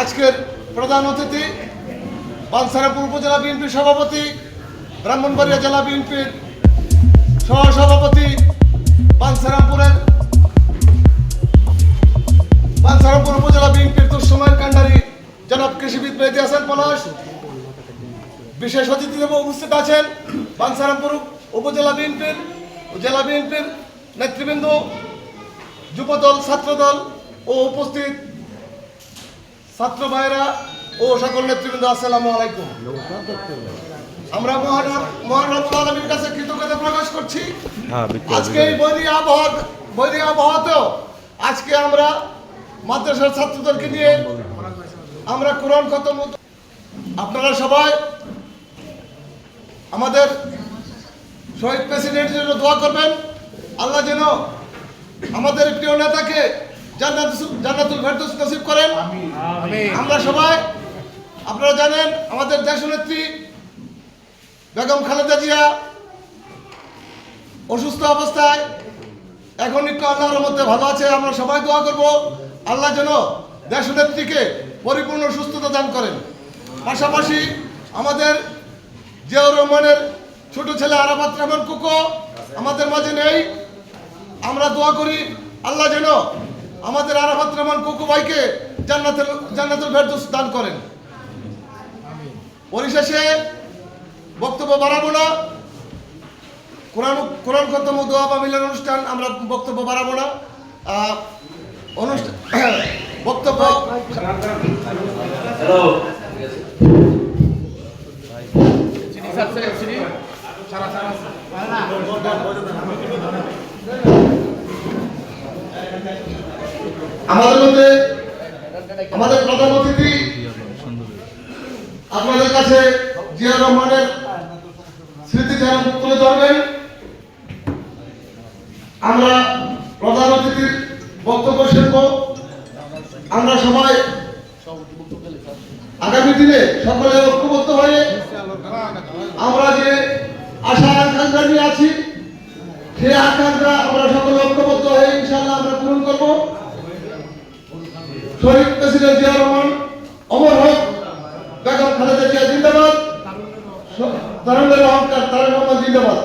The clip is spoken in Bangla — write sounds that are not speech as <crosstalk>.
আজকের প্রধান অতিথি, বানসারাপুর উপজেলা বিএনপির সভাপতি, ব্রাহ্মণবাড়িয়া জেলা বিএনপির সহসভাপতি, বানসারামপুরের বানসারামপুর উপজেলা বিএনপির দুঃসময়ের কাণ্ডারি জনাব কৃষিবিদ মেহেদি হাসান পলাশ। বিশেষ অতিথি উপস্থিত আছেন বানসারামপুর উপজেলা বিএনপির জেলা বিএনপির নেতৃবৃন্দ, যুবদল, ছাত্রদল ও উপস্থিত ছাত্র ভাইরা ও সকল নেতৃবৃন্দ আসসালামু আলাইকুম। আমরা মহান মহান রব্বুল কাছে কৃতজ্ঞতা প্রকাশ করছি। হ্যাঁ আজকে এই বৈরী আবহাওয়া বৈরী আবহাওয়াতেও আজকে আমরা মাদ্রাসার ছাত্রদেরকে নিয়ে আমরা কোরআন খতম আপনারা সবাই আমাদের শহীদ প্রেসিডেন্টের জন্য দোয়া করবেন। আল্লাহ যেন আমাদের প্রিয় নেতাকে জান্নাতুল ফেরদৌস নসিব করেন। আমরা সবাই আপনারা জানেন আমাদের দেশনেত্রী বেগম খালেদা জিয়া অসুস্থ অবস্থায় এখন একটু আল্লাহর মধ্যে ভালো আছে। আমরা সবাই দোয়া করব আল্লাহ যেন দেশনেত্রীকে পরিপূর্ণ সুস্থতা দান করেন। পাশাপাশি আমাদের জিয়াউর রহমানের ছোট ছেলে আরাফাত রহমান কুকো আমাদের মাঝে নেই। আমরা দোয়া করি আল্লাহ যেন আমাদের আরাফাত রহমান কুকু ভাইকে জান্নাতের জান্নাতুল ফেরদৌস দান করেন। পরিশেষে বক্তব্য বাড়াবো না। কোরআন কোরআন খতম দোয়া বা মিলন অনুষ্ঠান আমরা বক্তব্য বাড়াবো না। অনুষ্ঠান <coughs> বক্তব্য আমাদের মধ্যে, আমাদের প্রধান অতিথি আপনাদের কাছে জিয়া রহমানের স্মৃতিচারণ তুলে ধরবেন। আমরা প্রধান অতিথির বক্তব্য শুনব। আমরা সবাই আগামী দিনে সকলে ঐক্যবদ্ধ হয়ে আমরা যে সেই আকাঙ্ক্ষা আমরা সকল ঐক্যবদ্ধ হয়ে ইনশাআল্লাহ আমরা পূরণ করব। শহীদ প্রেসিডেন্ট জিয়া রহমান, অমর হোক, বেগম খালেদা জিয়া জিন্দাবাদ তরঙ্গের অহংকার তারেক রহমান জিন্দাবাদ।